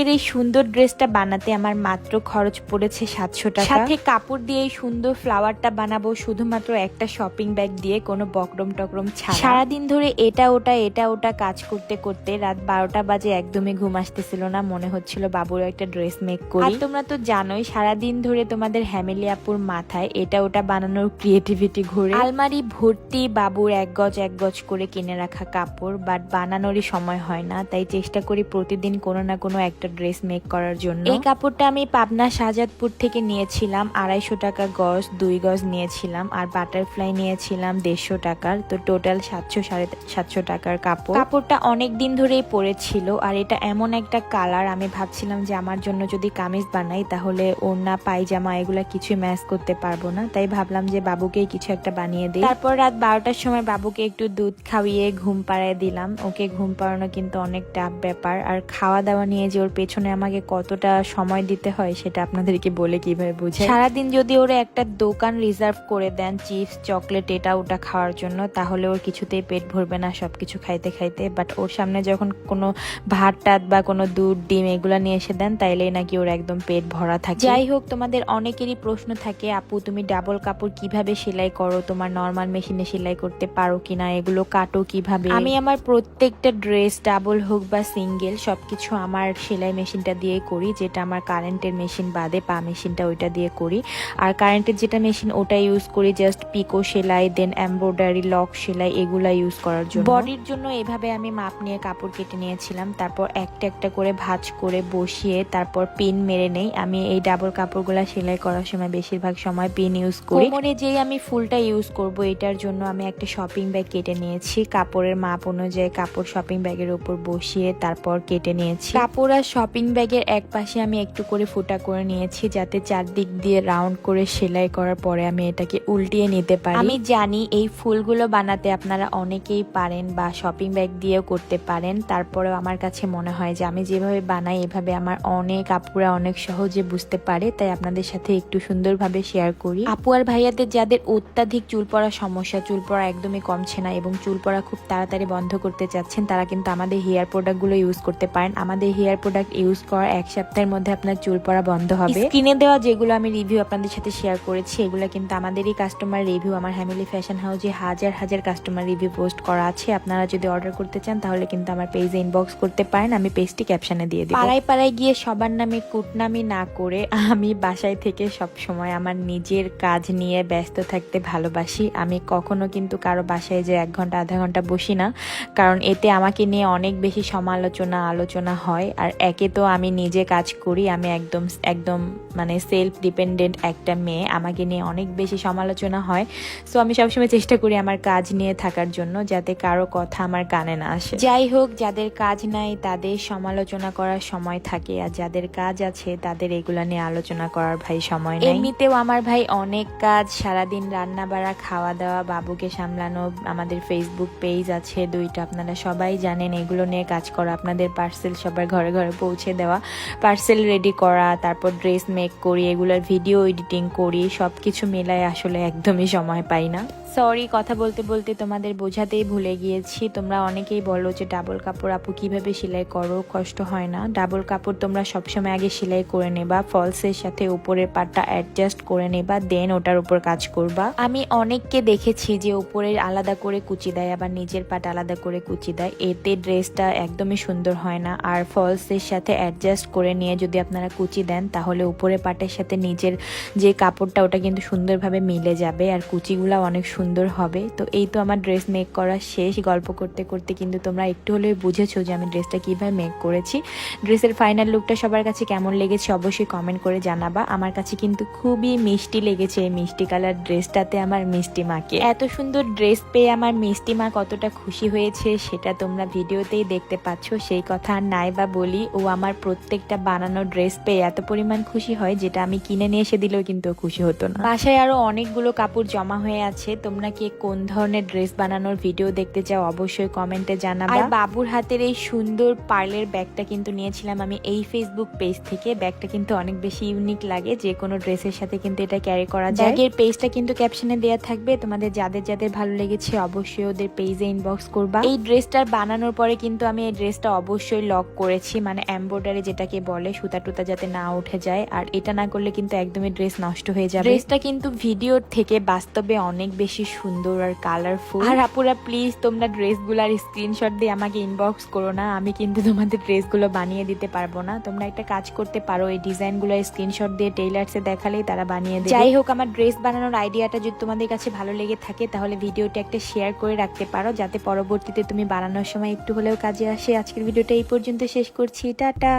আজকের এই সুন্দর ড্রেসটা বানাতে আমার মাত্র খরচ পড়েছে সাতশো টাকা। সাথে কাপড় দিয়ে এই সুন্দর ফ্লাওয়ারটা বানাবো শুধুমাত্র একটা শপিং ব্যাগ দিয়ে কোনো বকরম টকরম ছাড়া। সারাদিন ধরে এটা ওটা এটা ওটা কাজ করতে করতে রাত বারোটা বাজে একদমই ঘুম আসতেছিল না মনে হচ্ছিল বাবুর একটা ড্রেস মেক করি। আর তোমরা তো জানোই সারাদিন ধরে তোমাদের হ্যামিলি আপুর মাথায় এটা ওটা বানানোর ক্রিয়েটিভিটি ঘুরে। আলমারি ভর্তি বাবুর এক গজ এক গজ করে কিনে রাখা কাপড় বাট বানানোরই সময় হয় না তাই চেষ্টা করি প্রতিদিন কোনো না কোনো একটা ড্রেস মেক করার জন্য। এই কাপড়টা আমি পাবনা শাহজাদপুর থেকে নিয়েছিলাম, আড়াইশো টাকা গজ, দুই গজ নিয়েছিলাম আর বাটারফ্লাই নিয়েছিলাম দেড়শো টাকার। তো টোটাল সাতশো সাড়ে সাতশো টাকার কাপড়। কাপড়টা অনেক দিন ধরেই পরেছিল আর এটা এমন একটা কালার আমি ভাবছিলাম যে আমার জন্য যদি কামিজ বানাই তাহলে ওড়না, পায়জামা এগুলা কিছুই ম্যাচ করতে পারব না। তাই ভাবলাম যে বাবুকেই কিছু একটা বানিয়ে দিই। তারপর রাত বারোটার সময় বাবুকে একটু দুধ খাওয়িয়ে ঘুম পাড়ায় দিলাম। ওকে ঘুম পাড়ানো কিন্তু অনেক টাফ ব্যাপার। আর খাওয়া দাওয়া নিয়ে যে ওর পেছনে আমাকে কতটা সময় দিতে হয় সেটা আপনাদেরকে বলে কীভাবে বুঝে সারাদিন যদি ওরা একটা দোকান রিজার্ভ করে দেন চিপস চকলেট এটা ওটা খাওয়ার জন্য তাহলে ওর কিছুতেই পেট ভরবে না সব কিছু খাইতে খাইতে। বাট ওর সামনে যখন কোনো ভাত টাত বা কোনো দুধ ডিম এগুলো নিয়ে এসে দেন তাইলেই নাকি ওর একদম পেট ভরা থাকে। যাই হোক তোমাদের অনেকেরই প্রশ্ন থাকে আপু তুমি ডাবল কাপড় কীভাবে সেলাই করো? তোমার নর্মাল মেশিনে সেলাই করতে পারো কিনা? এগুলো কাটো কীভাবে? আমি আমার প্রত্যেকটা ড্রেস ডাবল হোক বা সিঙ্গেল সবকিছু আমার সেলাই মেশিনটা দিয়ে করি যেটা আমার কারেন্টের মেশিন বাদে পা মেশিনটা ওইটা দিয়ে করি। আর কারেন্টের যেটা মেশিন ওটা ইউজ করি জাস্ট পিকো সেলাই দেন এমব্রয়ডারি লক সেলাই এগুলা ইউজ করার জন্য। বডির জন্য এভাবে আমি মাপ নিয়ে কাপড় কেটে নিয়েছিলাম তারপর একটা একটা করে ভাজ করে বসিয়ে তারপর পিন মেরে নেই। আমি এই ডাবল কাপড়গুলা সেলাই করার সময় বেশিরভাগ সময় পিন ইউজ করি। কোমরে যেই আমি ফুলটা ইউজ করব এটার জন্য আমি একটা শপিং ব্যাগ কেটে নিয়েছি। কাপড়ের মাপ অনুযায়ী কাপড় শপিং ব্যাগের উপর বসিয়ে তারপর কেটে নিয়েছি। কাপড় আর শপিং ব্যাগের এক পাশে আমি একটু করে ফুটা করে নিয়েছি, যাতে চারদিক দিয়ে রাউন্ড করে সেলাই করার পরে আমি এটাকে উল্টিয়ে নিতে পারি। আমি জানি এই ফুলগুলো বানাতে আপনারা অনেকেই পারেন বা শপিং ব্যাগ দিয়েও করতে পারেন। তারপরেও আমার কাছে মনে হয় যে আমি যেভাবে বানাই, এভাবে আমার অনেক আপুরা অনেক সহজে বুঝতে পারে, তাই আপনাদের সাথে একটু সুন্দরভাবে শেয়ার করি। আপু আর ভাইয়াদের যাদের অত্যাধিক চুল পড়া সমস্যা, চুল পড়া একদমই কমছে না এবং চুল পড়া খুব তাড়াতাড়ি বন্ধ করতে চাচ্ছেন, তারা কিন্তু আমাদের হেয়ার প্রোডাক্টগুলো ইউজ করতে পারেন। আমাদের হেয়ার প্রোডাক্ট ইউজ করার এক সপ্তাহের মধ্যে আপনার চুল পড়া বন্ধ হবে। স্ক্রিনে দেওয়া যেগুলো আমি রিভিউ আপনাদের সাথে শেয়ার করেছি এগুলো কিন্তু আমাদেরই কাস্টমার রিভিউ আমার হ্যামিলি ফ্যাশন হাউসে হাজার হাজার কাস্টমার রিভিউ পোস্ট করা আছে। আপনারা যদি অর্ডার করতে চান তাহলে কিন্তু আমার পেজে ইনবক্স করতে পারেন। আমি পেজটি ক্যাপশনে দিয়ে দিই পাড়ায় পাড়ায় গিয়ে সবার নামে কুটনামি না করে আমি বাসায় থেকে সব সময় আমার নিজের কাজ নিয়ে ব্যস্ত থাকতে ভালোবাসি। আমি কখনো কিন্তু কারও বাসায় যে এক ঘণ্টা আধা ঘণ্টা বসি না। কারণ এতে আমাকে নিয়ে অনেক বেশি সমালোচনা আলোচনা হয়। আর একে তো আমি নিজে কাজ করি, আমি একদম একদম মানে সেলফ ডিপেন্ডেন্ট একটা মেয়ে, আমাকে নিয়ে অনেক বেশি সমালোচনা হয়। সো আমি সবসময় চেষ্টা করি আমার কাজ নিয়ে থাকার জন্য যাতে কারও কথা আমার কানে না আসে। যাই হোক, যাদের কাজ নাই তাদের সমালোচনা করার সময় থাকে, আর যাদের কাজ আছে তাদের এগুলা নিয়ে আলোচনা করার ভাই সময় নেই। এমনিতেও আমার ভাই অনেক কাজ, সারাদিন রান্না বাড়া খাওয়া দাওয়া বাবুকে সামলানো, আমাদের ফেসবুক পেজ আছে, দুইটা আপনারা সবাই জানেন, এগুলো নিয়ে কাজ করা, আপনাদের পার্সেল সবার ঘরে ঘরে পৌঁছে দেওয়া পার্সেল রেডি করা, তারপর ড্রেস মেক করি, এগুলোর ভিডিও এডিটিং করি সব কিছু মেলায় আসলে একদমই সময় পাই না। সরি কথা বলতে বলতে তোমাদের বোঝাতেই ভুলে গিয়েছি। তোমরা অনেকেই বলো যে ডাবল কাপড় আপু কীভাবে সেলাই করো, কষ্ট হয় না। ডাবল কাপড় তোমরা সবসময় আগে সেলাই করে নেবা ফলসের সাথে উপরের পাটটা অ্যাডজাস্ট করে নেবা দেন ওটার উপর কাজ করবা। আমি অনেককে দেখেছি যে উপরের আলাদা করে কুচি দেয়, আবার নিজের পাট আলাদা করে কুচি দেয়। এতে ড্রেসটা একদমই সুন্দর হয় না। আর ফলসের সাথে অ্যাডজাস্ট করে নিয়ে যদি আপনারা কুচি দেন, তাহলে উপরের পাটের সাথে নিজের যে কাপড়টা, ওটা কিন্তু সুন্দরভাবে মিলে যাবে আর কুচিগুলো অনেক সুন্দর হবে। তো এই তো আমার ড্রেস মেক করা শেষ। গল্প করতে করতে কিন্তু তোমরা একটু হলেও বুঝেছ যে আমি ড্রেসটা কীভাবে মেক করেছি। ড্রেসের ফাইনাল লুকটা সবার কাছে কেমন লেগেছে অবশ্যই কমেন্ট করে জানাবা। আমার কাছে কিন্তু খুবই মিষ্টি লেগেছে এই মিষ্টি কালার ড্রেসটাতে আমার মিষ্টি মাকে। এত সুন্দর ড্রেস পেয়ে আমার মিষ্টি মা কতটা খুশি হয়েছে, সেটা তোমরা ভিডিওতেই দেখতে পাচ্ছ। সেই কথা নাই বা বলি। ও আমার প্রত্যেকটা বানানো ড্রেস পেয়ে এত পরিমাণ খুশি হয় যেটা আমি কিনে নিয়ে এসে দিলেও কিন্তু খুশি হতো না। বাসায় আরও অনেকগুলো কাপড় জমা হয়ে আছে। তোমরা কে কোন ধরনের ড্রেস বানানোর ভিডিও দেখতে চাও অবশ্যই কমেন্টে জানাবে। আর বাবুর হাতের এই সুন্দর পার্লের ব্যাগটা কিন্তু নিয়েছিলাম আমি এই ফেসবুক পেজ থেকে। ব্যাগটা কিন্তু অনেক বেশি ইউনিক লাগে যে কোনো ড্রেসের সাথে কিন্তু এটা ক্যারি করা যায়। ব্যাগের পেজটা কিন্তু ক্যাপশনে দেওয়া থাকবে। তোমাদের যাদের যাদের ভালো লেগেছে অবশ্যই ওদের পেজে ইনবক্স করবা। এই ড্রেসটার বানানোর পরে কিন্তু আমি এই ড্রেসটা অবশ্যই লক করেছি। মানে এমব্রয়ডারি যেটাকে বলে সুতা টুতা যাতে না উঠে যায় আর এটা না করলে কিন্তু একদমই ড্রেস নষ্ট হয়ে যাবে। ড্রেসটা কিন্তু ভিডিওর থেকে বাস্তবে অনেক বেশি সুন্দর আর কালারফুল আর আপুরা প্লিজ তোমরা ড্রেসগুলার স্ক্রিনশট দিয়ে আমাকে ইনবক্স করো না আমি কিন্তু তোমাদের ড্রেসগুলো বানিয়ে দিতে পারব না। তোমরা একটা কাজ করতে পারো এই ডিজাইনগুলো স্ক্রিনশট দিয়ে টেইলার্সে দেখালেই তারা বানিয়ে দেবে। যাই হোক আমার ড্রেস বানানোর আইডিয়াটা যদি তোমাদের কাছে ভালো লেগে থাকে তাহলে ভিডিওটা একটা শেয়ার করে রাখতে পারো যাতে পরবর্তীতে তুমি বানানোর সময় একটু হলেও কাজে আসে। আজকের ভিডিওটা এই পর্যন্ত শেষ করছি। টাটা।